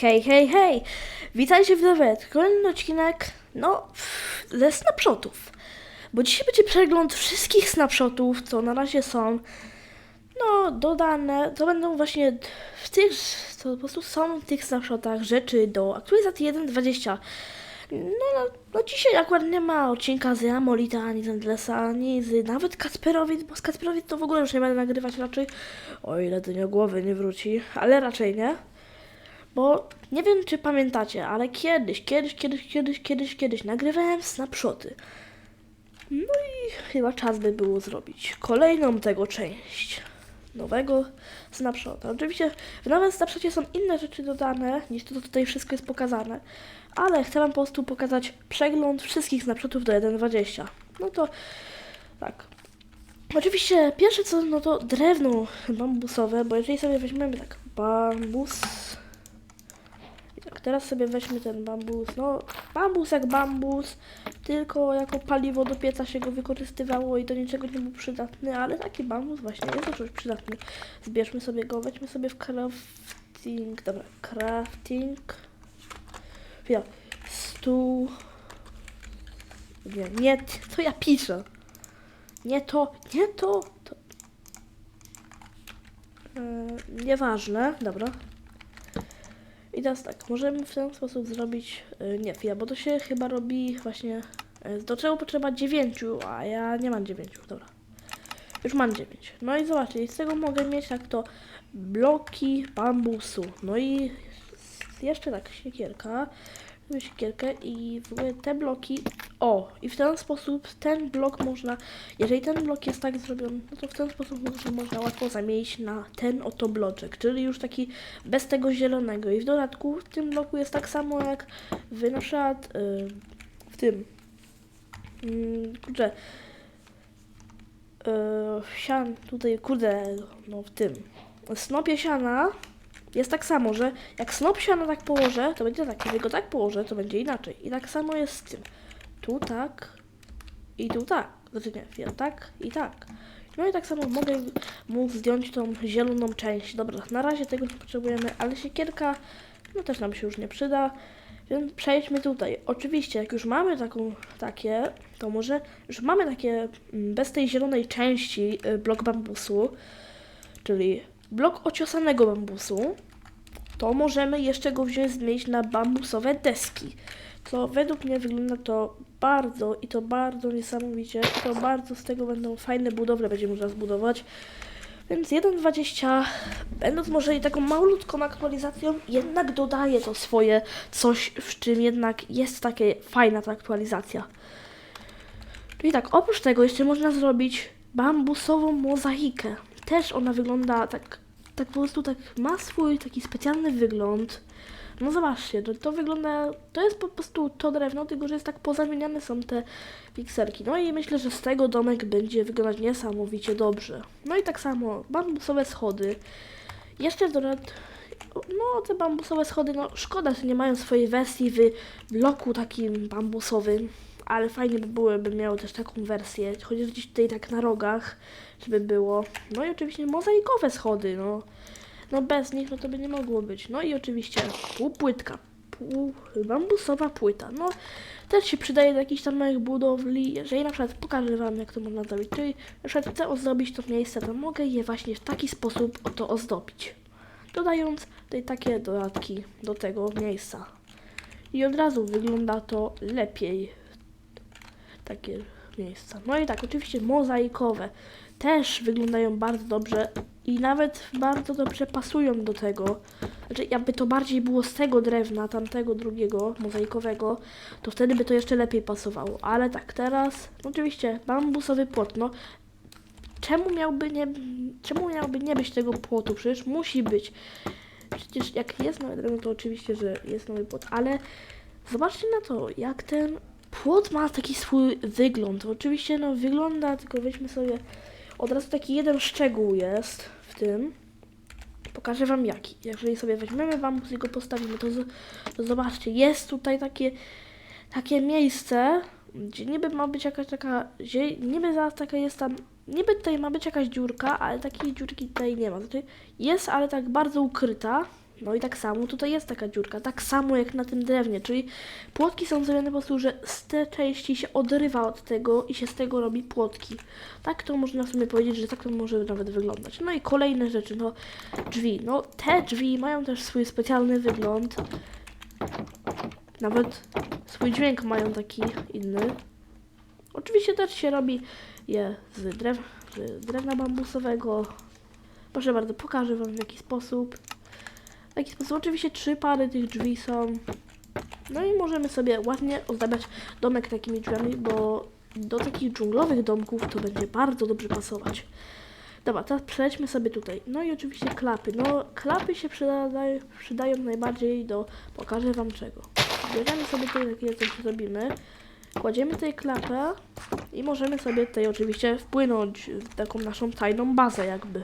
Hej, hej, hej! Witajcie w nawet kolejny odcinek, no, ze snapshotów. Bo dzisiaj będzie przegląd wszystkich snapshotów, co na razie są, no, dodane. To będą właśnie w tych, to po prostu są w tych snapshotach rzeczy do aktualizacji 1.20. No, no, no dzisiaj akurat nie ma odcinka z Amolita, ani z Endlessa, ani z nawet Kasperowic, bo z to w ogóle już nie będę nagrywać raczej, o ile do niego głowy nie wróci, ale raczej nie. Bo nie wiem, czy pamiętacie, ale kiedyś, kiedyś, kiedyś, kiedyś, kiedyś, kiedyś nagrywałem snapshoty. No i chyba czas by było zrobić kolejną tego część nowego snapshota. Oczywiście w nowym snapshocie są inne rzeczy dodane, niż to, co tutaj wszystko jest pokazane, ale chcę wam po prostu pokazać przegląd wszystkich snapshotów do 1.20. No to tak. Oczywiście pierwsze co, no to drewno bambusowe, bo jeżeli sobie weźmiemy tak bambus tak, teraz sobie weźmy ten bambus. No, bambus jak bambus, tylko jako paliwo do pieca się go wykorzystywało i do niczego nie był przydatny, ale taki bambus właśnie jest do czegoś przydatny. Zbierzmy sobie go, weźmy sobie w crafting, dobra, crafting. Ja, stół. Nie, nie, to ja piszę. Nie to, nie to, to. Yy, nieważne, dobra. I teraz tak, możemy w ten sposób zrobić, y, nie chwila, bo to się chyba robi właśnie, y, do czego potrzeba 9, a ja nie mam 9, dobra. Już mam 9. No i zobaczcie, z tego mogę mieć tak to bloki bambusu. No i jeszcze tak, siekierka, siekierkę i w ogóle te bloki, o, i w ten sposób ten blok można, jeżeli ten blok jest tak zrobiony, no to w ten sposób można, łatwo zamienić na ten oto bloczek, czyli już taki bez tego zielonego. I w dodatku w tym bloku jest tak samo jak w na przykład yy, w tym, yy, kurczę, yy, sian, tutaj, kurde, no w tym, snopie siana jest tak samo, że jak snop siana tak położę, to będzie tak, jeżeli go tak położę, to będzie inaczej. I tak samo jest z tym. Tu tak i tu tak. Znaczy nie, ja tak i tak. No i tak samo mogę mu zdjąć tą zieloną część. Dobra, na razie tego nie potrzebujemy, ale siekierka no też nam się już nie przyda. Więc przejdźmy tutaj. Oczywiście, jak już mamy taką, takie, to może już mamy takie mm, bez tej zielonej części y, blok bambusu, czyli blok ociosanego bambusu, to możemy jeszcze go wziąć zmienić na bambusowe deski. Co według mnie wygląda to bardzo i to bardzo niesamowicie. To bardzo z tego będą fajne budowle będzie można zbudować. Więc 1.20, będąc może i taką malutką aktualizacją, jednak dodaje to swoje coś, w czym jednak jest takie fajna ta aktualizacja. Czyli tak, oprócz tego jeszcze można zrobić bambusową mozaikę. Też ona wygląda tak, tak po prostu tak ma swój taki specjalny wygląd. No zobaczcie, to, to wygląda, to jest po prostu to drewno, tylko że jest tak pozamieniane są te pikselki. No i myślę, że z tego domek będzie wyglądać niesamowicie dobrze. No i tak samo bambusowe schody. Jeszcze dodat, no te bambusowe schody, no szkoda, że nie mają swojej wersji w bloku takim bambusowym, ale fajnie by było, by miało też taką wersję, chociaż gdzieś tutaj tak na rogach, żeby było. No i oczywiście mozaikowe schody, no. No bez nich, no to by nie mogło być. No i oczywiście półpłytka, pół, bambusowa płyta. No też się przydaje do jakichś tam małych budowli. Jeżeli na przykład pokażę Wam, jak to można zrobić, czyli na przykład chcę ozdobić to miejsce, to mogę je właśnie w taki sposób to ozdobić. Dodając tutaj takie dodatki do tego miejsca. I od razu wygląda to lepiej. Takie miejsca. No i tak, oczywiście mozaikowe też wyglądają bardzo dobrze i nawet bardzo dobrze pasują do tego. Znaczy, jakby to bardziej było z tego drewna, tamtego drugiego, mozaikowego, to wtedy by to jeszcze lepiej pasowało. Ale tak, teraz, oczywiście, bambusowy płot, no. Czemu miałby nie, czemu miałby nie być tego płotu? Przecież musi być. Przecież jak jest nowy drewno, to oczywiście, że jest nowy płot, ale zobaczcie na to, jak ten płot ma taki swój wygląd. Oczywiście, no wygląda, tylko weźmy sobie od razu taki jeden szczegół jest w tym. Pokażę Wam jaki. Jeżeli sobie weźmiemy bambus i go postawimy, to, to zobaczcie, jest tutaj takie, takie miejsce, gdzie niby ma być jakaś taka, gdzie niby zaraz taka jest tam, niby tutaj ma być jakaś dziurka, ale takiej dziurki tutaj nie ma. Znaczy jest, ale tak bardzo ukryta, No i tak samo tutaj jest taka dziurka, tak samo jak na tym drewnie, czyli płotki są zrobione po prostu, że z tej części się odrywa od tego i się z tego robi płotki. Tak to można w sumie powiedzieć, że tak to może nawet wyglądać. No i kolejne rzeczy, no drzwi. No te drzwi mają też swój specjalny wygląd. Nawet swój dźwięk mają taki inny. Oczywiście też się robi je z, drew, z drewna bambusowego. Proszę bardzo, pokażę Wam w jaki sposób. W jaki sposób. Oczywiście trzy pary tych drzwi są. No i możemy sobie ładnie ozdabiać domek takimi drzwiami, bo do takich dżunglowych domków to będzie bardzo dobrze pasować. Dobra, teraz przejdźmy sobie tutaj. No i oczywiście klapy. No, klapy się przydają, przydają najbardziej do... Pokażę Wam czego. Bierzemy sobie tutaj takie coś zrobimy. Kładziemy tutaj klapę i możemy sobie tutaj oczywiście wpłynąć w taką naszą tajną bazę jakby.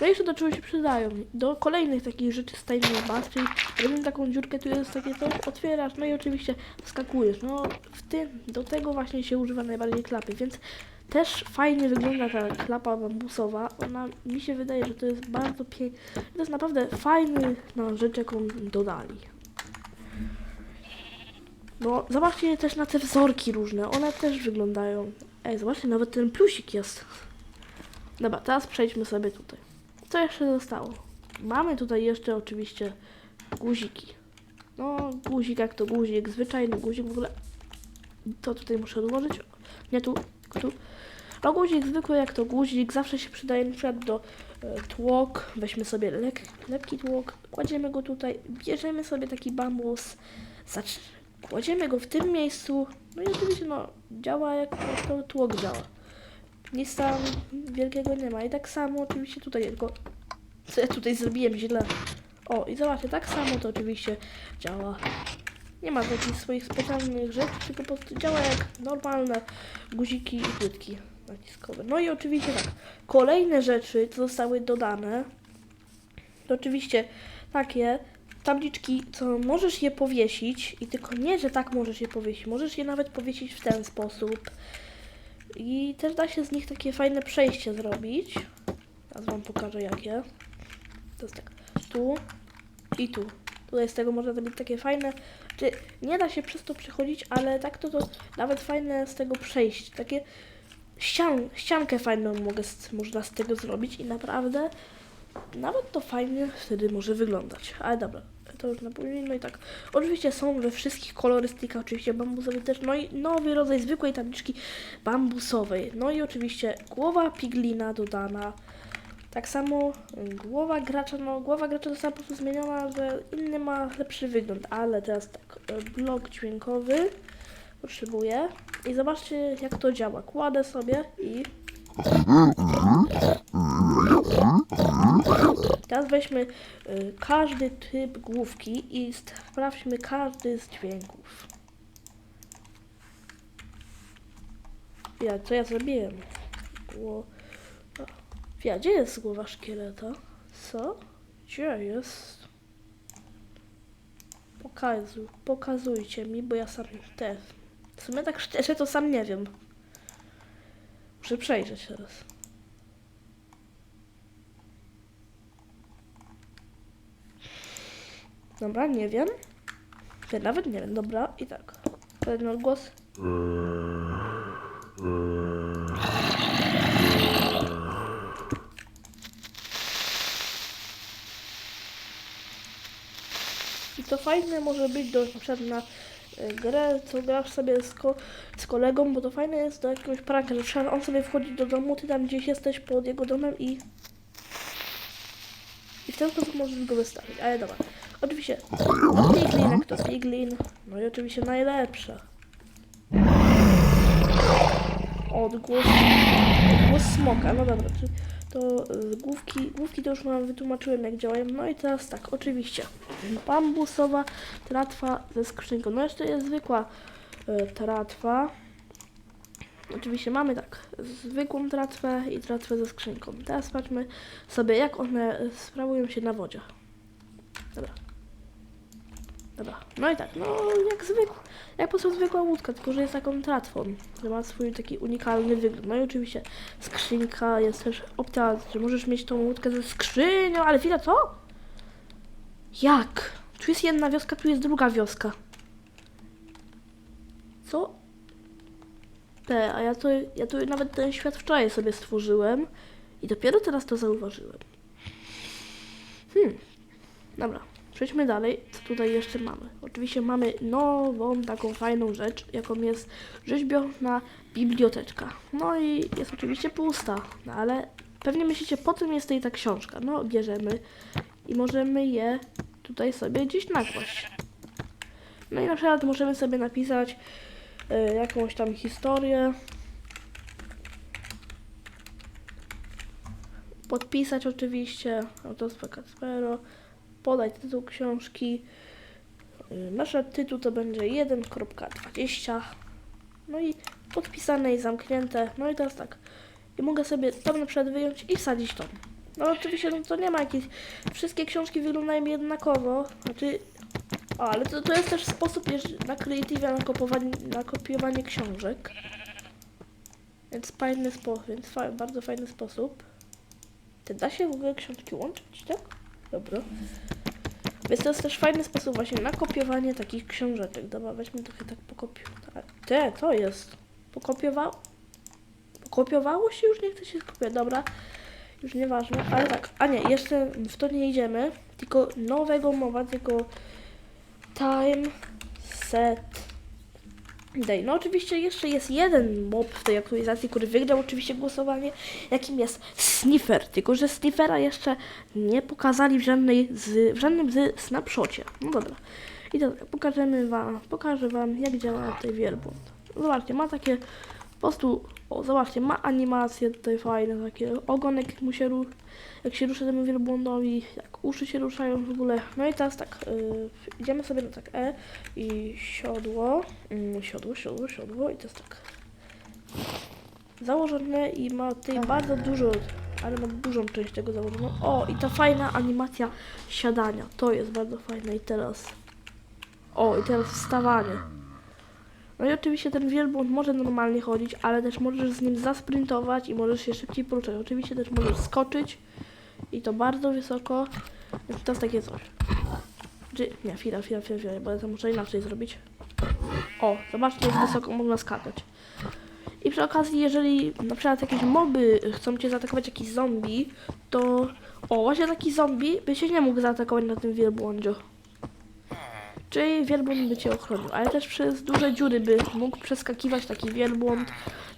No i jeszcze do czego się przydają? Do kolejnych takich rzeczy z tajnej baz, czyli robimy taką dziurkę, tu jest takie coś, otwierasz, no i oczywiście skakujesz. No w tym, do tego właśnie się używa najbardziej klapy, więc też fajnie wygląda ta klapa bambusowa. Ona mi się wydaje, że to jest bardzo piękna. To jest naprawdę fajny no, rzecz, jaką dodali. No, zobaczcie też na te wzorki różne. One też wyglądają. Ej, zobaczcie, nawet ten plusik jest. Dobra, teraz przejdźmy sobie tutaj. Co jeszcze zostało? Mamy tutaj jeszcze oczywiście guziki. No, guzik jak to guzik, zwyczajny guzik w ogóle. To tutaj muszę odłożyć. Nie tu, tu. No guzik zwykły jak to guzik, zawsze się przydaje na przykład do e, tłok. Weźmy sobie lek, lekki tłok, kładziemy go tutaj, bierzemy sobie taki bambus, zacz, kładziemy go w tym miejscu. No i oczywiście no, działa jak to tłok działa. Nic tam wielkiego nie ma. I tak samo oczywiście tutaj tylko... Co ja tutaj zrobiłem źle? O, i zobaczcie, tak samo to oczywiście działa. Nie ma takich swoich specjalnych rzeczy, tylko po prostu działa jak normalne guziki i płytki naciskowe. No i oczywiście tak, kolejne rzeczy, co zostały dodane, to oczywiście takie tabliczki, co możesz je powiesić i tylko nie, że tak możesz je powiesić, możesz je nawet powiesić w ten sposób. I też da się z nich takie fajne przejście zrobić. Teraz wam pokażę jakie. To jest tak, tu i tu. Tutaj z tego można zrobić takie fajne, czy nie da się przez to przechodzić, ale tak to, to nawet fajne z tego przejść. Takie ścian, ściankę fajną mogę można z tego zrobić i naprawdę nawet to fajnie wtedy może wyglądać. Ale dobra, to już na później. No i tak, oczywiście są we wszystkich kolorystykach, oczywiście bambusowej też, no i nowy rodzaj zwykłej tabliczki bambusowej. No i oczywiście głowa piglina dodana. Tak samo y, głowa gracza, no głowa gracza została po prostu zmieniona, że inny ma lepszy wygląd, ale teraz tak, y, blok dźwiękowy potrzebuję i zobaczcie jak to działa. Kładę sobie i Teraz weźmy y, każdy typ główki i sprawdźmy każdy z dźwięków. Ja, co ja zrobiłem? Ja, gdzie jest głowa szkieleta? Co? Gdzie jest? Pokazuj, pokazujcie mi, bo ja sam też. W sumie tak szczerze to sam nie wiem. Muszę przejrzeć teraz. Dobra, nie wiem. Ja nawet nie wiem, dobra, i tak. Ten odgłos. I to fajne może być do, na na y, grę, co grasz sobie z, ko z kolegą, bo to fajne jest do jakiegoś pranka, że on sobie wchodzi do domu, ty tam gdzieś jesteś pod jego domem i i w ten sposób możesz go wystawić, ale dobra. Oczywiście Piglin, to Piglin. No i oczywiście najlepsze. Odgłos, odgłos smoka, no dobra, to y, główki, główki to już wam wytłumaczyłem jak działają. No i teraz tak, oczywiście bambusowa tratwa ze skrzynką. No jeszcze jest zwykła y, tratwa. Oczywiście mamy tak, zwykłą tratwę i tratwę ze skrzynką. Teraz patrzmy sobie, jak one sprawują się na wodzie. Dobra. Dobra. No i tak, no jak zwykła, jak po prostu zwykła łódka, tylko że jest taką tratwą, że ma swój taki unikalny wygląd. No i oczywiście skrzynka jest też opcja, że możesz mieć tą łódkę ze skrzynią, ale chwila, co? Jak? Tu jest jedna wioska, tu jest druga wioska. Co? Te, a ja to, ja tu nawet ten świat wczoraj sobie stworzyłem i dopiero teraz to zauważyłem. Hmm. Dobra, przejdźmy dalej. Tutaj jeszcze mamy? Oczywiście mamy nową taką fajną rzecz, jaką jest rzeźbiona biblioteczka. No i jest oczywiście pusta, no ale pewnie myślicie, po tym jest tutaj ta książka. No, bierzemy i możemy je tutaj sobie gdzieś nakłaść. No i na przykład możemy sobie napisać y, jakąś tam historię. Podpisać oczywiście autorstwo Kacpero, podać tytuł książki. Y, Nasz tytuł to będzie 1.20. No i podpisane i zamknięte. No i teraz tak. I mogę sobie tam na przykład wyjąć i wsadzić tam. No oczywiście no to nie ma jakiejś... Wszystkie książki wyglądają jednakowo. Znaczy... O, ale to, to jest też sposób na Creative na, kopiowanie, na kopiowanie książek. Więc fajny sposób, więc fa bardzo fajny sposób. Ty da się w ogóle książki łączyć, tak? Dobra. Więc to jest też fajny sposób właśnie na kopiowanie takich książeczek. Dobra, weźmy trochę tak pokopiuj. Te, to jest. Pokopiowało? Pokopiowało się? Już nie chce się skopiować. Dobra. Już nieważne, ale tak. A nie, jeszcze w to nie idziemy. Tylko nowego mowa, tylko time set day. No oczywiście jeszcze jest jeden mob w tej aktualizacji, który wygrał oczywiście głosowanie, jakim jest Sniffer. Tylko, że Sniffera jeszcze nie pokazali w, żadnej z, w żadnym z snapshocie. No dobra. I dobra, pokażemy wam, pokażę wam jak działa tutaj wielbłąd. Zobaczcie, ma takie prostu, o zobaczcie, ma animacje tutaj fajne, takie ogonek jak mu się ru, jak się rusza temu wielbłądowi, jak uszy się ruszają w ogóle. No i teraz tak, yy, idziemy sobie na tak E i siodło, mm, siodło, siodło, siodło i to jest tak założone i ma tutaj bardzo dużo, ale ma dużą część tego założoną. O, i ta fajna animacja siadania, to jest bardzo fajne i teraz, o, i teraz wstawanie. No i oczywiście ten wielbłąd może normalnie chodzić, ale też możesz z nim zasprintować i możesz się szybciej poruszać. Oczywiście też możesz skoczyć i to bardzo wysoko. Więc jest takie coś. Czy, nie, chwila, chwila, chwila, chwila, bo ja to muszę inaczej zrobić. O, zobaczcie jak wysoko można skakać. I przy okazji, jeżeli na przykład jakieś moby chcą cię zaatakować, jakiś zombie, to... O, właśnie taki zombie by się nie mógł zaatakować na tym wielbłądziu. Czyli wielbłąd by cię ochronił, ale też przez duże dziury by mógł przeskakiwać taki wielbłąd.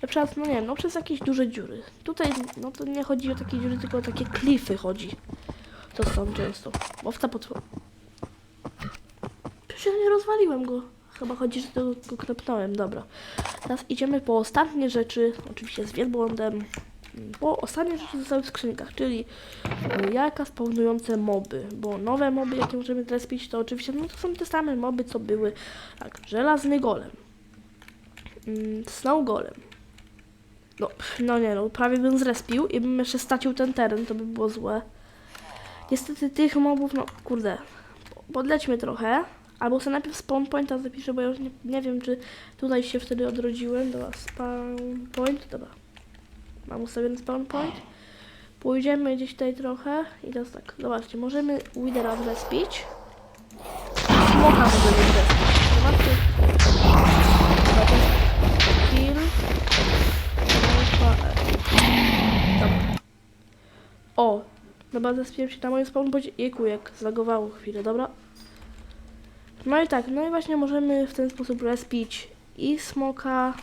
Na przykład, no nie no przez jakieś duże dziury. Tutaj, no to nie chodzi o takie dziury, tylko o takie klify chodzi. To są często. Łowca potwór. Przecież ja nie rozwaliłem go. Chyba chodzi, że go klepnąłem, dobra. Teraz idziemy po ostatnie rzeczy, oczywiście z wielbłądem. Bo ostatnie rzeczy zostały w skrzynkach, czyli y, jajka spawnujące moby, bo nowe moby, jakie możemy zrespić, to oczywiście no to są te same moby, co były, tak, żelazny golem, mm, snow golem, no, no nie no, prawie bym zrespił i bym jeszcze stracił ten teren, to by było złe. Niestety tych mobów, no kurde, podlećmy trochę, albo sobie najpierw spawn pointa zapiszę, bo ja już nie, nie wiem, czy tutaj się wtedy odrodziłem, dobra, spawn point, dobra. Mam ustawiony spawn point. Pójdziemy gdzieś tutaj trochę i teraz tak, zobaczcie, możemy Widera zrespić. Smoka możemy zrespić. Zobaczcie. Kill. Dobra. O, dobra, zespiłem się na moim spawn poincie. Jejku, jak zlagowało chwilę, dobra. No i tak, no i właśnie możemy w ten sposób respić i smoka,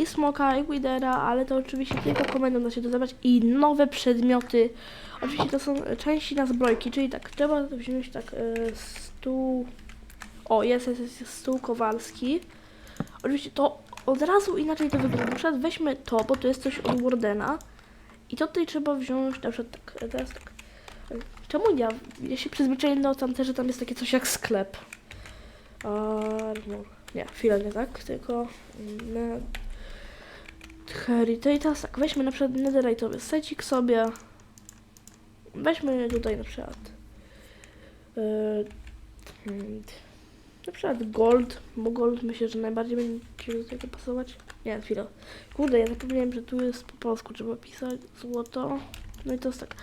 i smoka, i widera, ale to oczywiście tylko komendą da się to zabrać i nowe przedmioty. Oczywiście to są części na zbrojki, czyli tak, trzeba wziąć tak e, stół, o jest, jest, jest, stół kowalski. Oczywiście to od razu inaczej to wygląda. Na przykład weźmy to, bo to jest coś od Wardena i to tutaj trzeba wziąć na przykład tak, e, teraz tak. Czemu ja, ja się przyzwyczaiłem do tamte, że tam jest takie coś jak sklep. Armor. Nie, chwilę nie tak, tylko mm, Heritage. Teraz tak, weźmy na przykład netherite'owy secik sobie. Weźmy tutaj na przykład yy, na przykład gold, bo gold myślę, że najbardziej będzie do tego pasować. Nie, chwilę. Kurde, ja zapomniałem, że tu jest po polsku trzeba pisać złoto. No i to jest tak.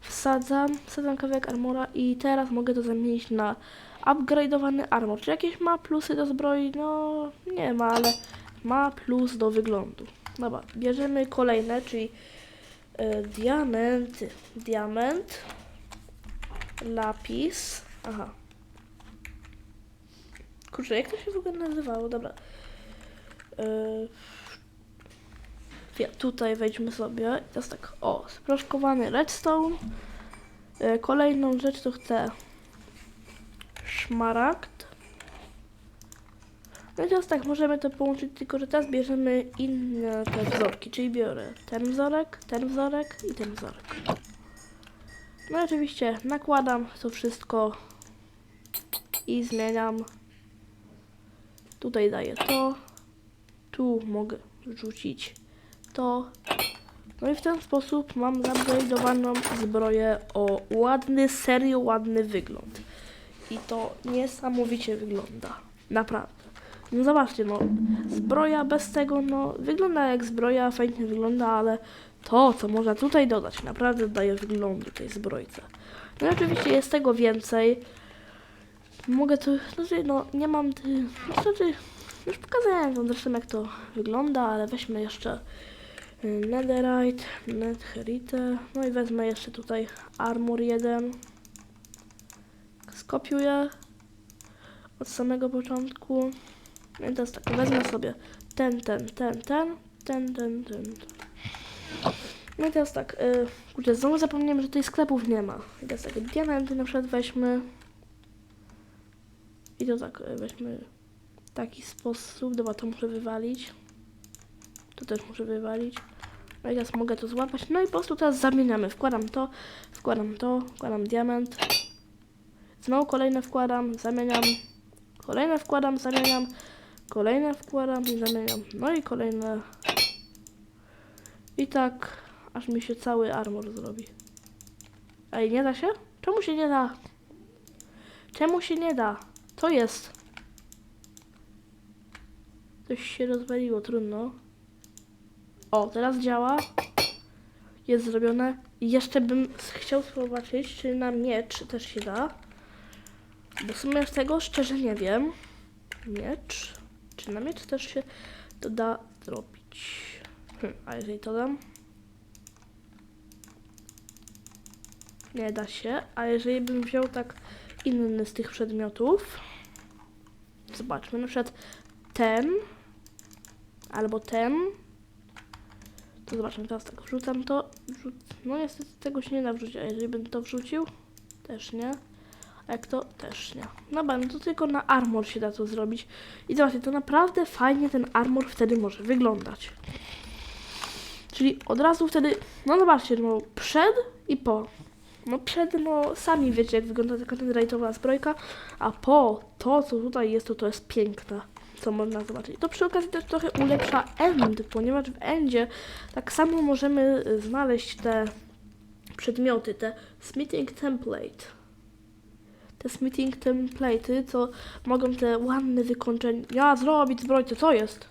wsadzam, wsadzam kawałek armora i teraz mogę to zamienić na upgrade'owany armor. Czy jakieś ma plusy do zbroi? No nie ma, ale ma plus do wyglądu. Dobra, bierzemy kolejne, czyli e, diamenty. Diament, lapis, aha. Kurczę, jak to się w ogóle nazywało? Dobra. Ja, tutaj wejdźmy sobie. Teraz tak, o, sproszkowany redstone. E, Kolejną rzecz to chcę szmaragd. No i teraz tak, możemy to połączyć, tylko że teraz bierzemy inne te wzorki, czyli biorę ten wzorek, ten wzorek i ten wzorek. No i oczywiście nakładam to wszystko i zmieniam. Tutaj daję to, tu mogę wrzucić to. No i w ten sposób mam zupgrade'owaną zbroję o ładny, serio ładny wygląd. I to niesamowicie wygląda. Naprawdę. No zobaczcie, no zbroja bez tego, no wygląda jak zbroja, fajnie wygląda, ale to, co można tutaj dodać, naprawdę daje wyglądu tej zbrojce. No i oczywiście jest tego więcej. Mogę tu, znaczy, no nie mam, znaczy, już pokazałem wam zresztą jak to wygląda, ale weźmy jeszcze y, Netherite, Netherite, no i wezmę jeszcze tutaj Armor 1. Skopiuję od samego początku. No i teraz tak, wezmę sobie ten, ten, ten, ten, ten, ten, ten. No i teraz tak, yy, kurczę, znowu zapomniałem, że tutaj sklepów nie ma. I teraz tak, diamenty na przykład weźmy. I to tak, y, weźmy taki sposób. Dobra, to muszę wywalić. To też muszę wywalić. No i teraz mogę to złapać. No i po prostu teraz zamieniamy. Wkładam to, wkładam to, wkładam diament. Znowu kolejne wkładam, zamieniam. Kolejne wkładam, zamieniam. Kolejne wkładam i zamieniam. No i kolejne. I tak, aż mi się cały armor zrobi. Ej, nie da się? Czemu się nie da? Czemu się nie da? To jest. Coś się rozwaliło, trudno. O, teraz działa. Jest zrobione. Jeszcze bym chciał zobaczyć, czy na miecz też się da. Bo w sumie z tego szczerze nie wiem. Miecz. Czy na miecz też się to da zrobić? Hm, a jeżeli to dam? Nie da się. A jeżeli bym wziął tak inny z tych przedmiotów. Zobaczmy, na przykład ten. Albo ten. To zobaczmy, teraz tak wrzucam to. Wrzuc no niestety tego się nie da wrzucić, a jeżeli bym to wrzucił? Też nie. Jak to? Też nie. No to tylko na armor się da to zrobić. I zobaczcie, to naprawdę fajnie ten armor wtedy może wyglądać. Czyli od razu wtedy, no zobaczcie, no przed i po. No przed, no sami wiecie jak wygląda taka netherite'owa zbrojka, a po to, co tutaj jest, to to jest piękne, co można zobaczyć. To przy okazji też trochę ulepsza end, ponieważ w endzie tak samo możemy znaleźć te przedmioty, te smithing template. Te smithing template'y, co mogą te ładne wykończenia zrobić zbrojce. Co jest?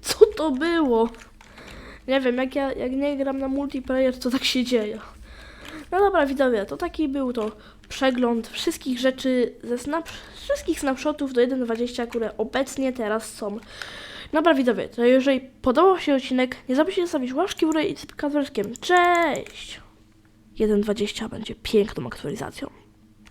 Co to było? Nie wiem, jak ja jak nie gram na multiplayer, to tak się dzieje. No dobra, widzowie, to taki był to przegląd wszystkich rzeczy ze snap wszystkich snapshotów do 1.20, które obecnie teraz są. Dobra, widzowie, to jeżeli podobał się odcinek, nie zapomnijcie zostawić łapki w górę i z. Cześć! 1.20 będzie piękną aktualizacją.